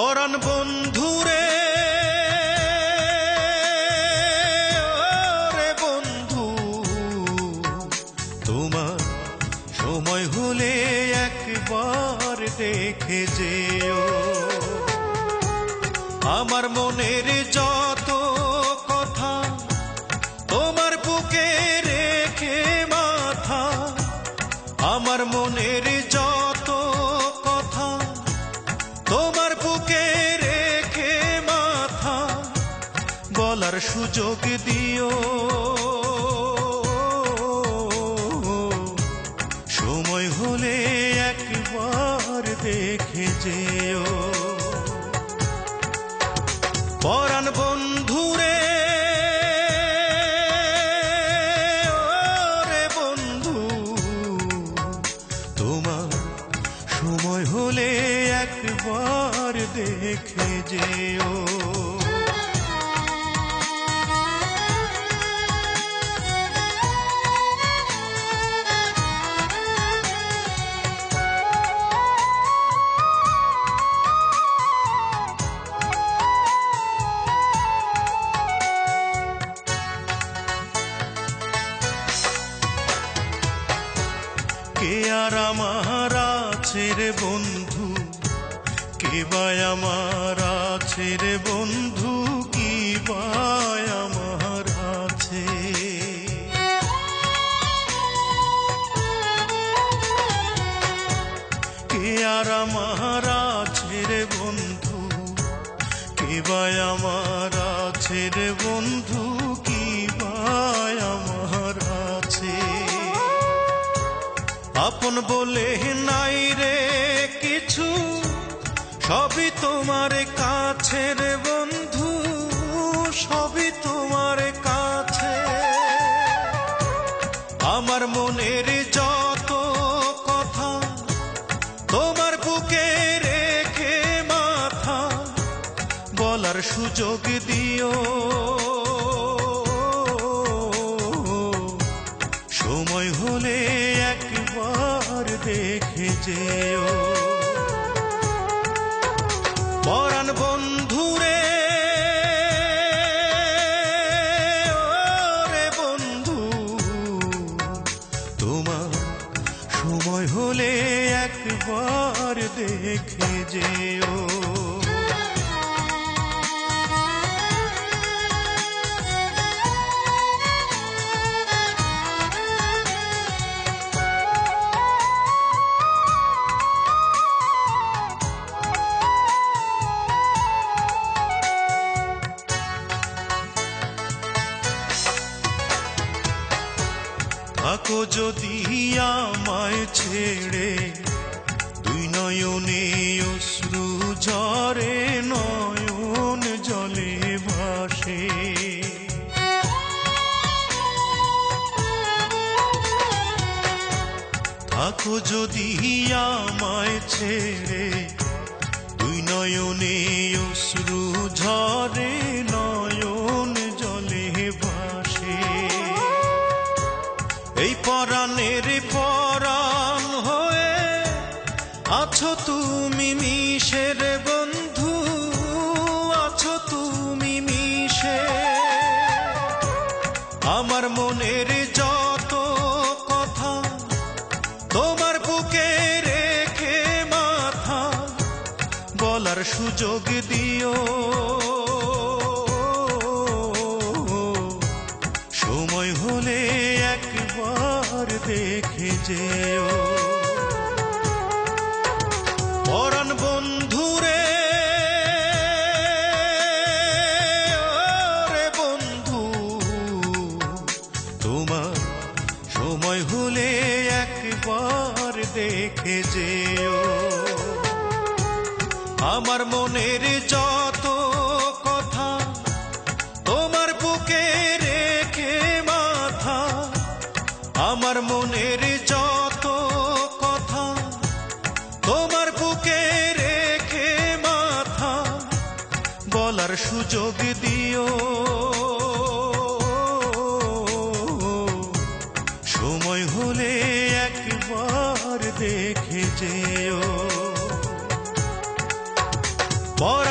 পরাণ বন্ধুরে, ওরে বন্ধু, তোমার সময় হলে একবার দেখে যেও। আমার মনের যত কথা তোমার বুকে বলার সুযোগ দিও। সময় হলে একবার দেখে যেও। পরাণ বন্ধুরে, ওরে বন্ধু, তোমার সময় হলে একবার দেখে যেও। কে আর আমার আছে রে বন্ধু? কে বাই আমার আছে রে বন্ধু? কি বাই আমার আছে? কে আর আমার আছে রে বন্ধু? কে বাই আমার আছে রে বন্ধু? আপন বলে, নাই রে কিছু, সবই তোমার কাছে রে বন্ধু, সবই তোমার কাছে। আমার মনের যত কথা, তোমার বুকে রেখে মাথা, বলার সুযোগ দিও যেও পরাণ বন্ধুরে রে বন্ধু তোমার সময় হলে একবার দেখে যেও। থাকো যদি আমায় ছেড়ে দুই নয়নে অশ্রু ঝরে, নয়ন জলে ভাসে। থাকো যদি আমায় ছেড়ে দুই নয়নে অশ্রু ঝরে তুমি মিশের বন্ধু, আছো তুমি মিশে। আমার মনের যত কথা, তোমার বুকে রেখে মাথা বলার সুযোগ দিও। সময় হলে একবার দেখে যেও। একবার দেখে যেও। আমার মনের যত কথা তোমার বুকে রেখে মাথা, আমার মনের যত কথা তোমার বুকে রেখে মাথা, বলার সুযোগ দিও। যেও পর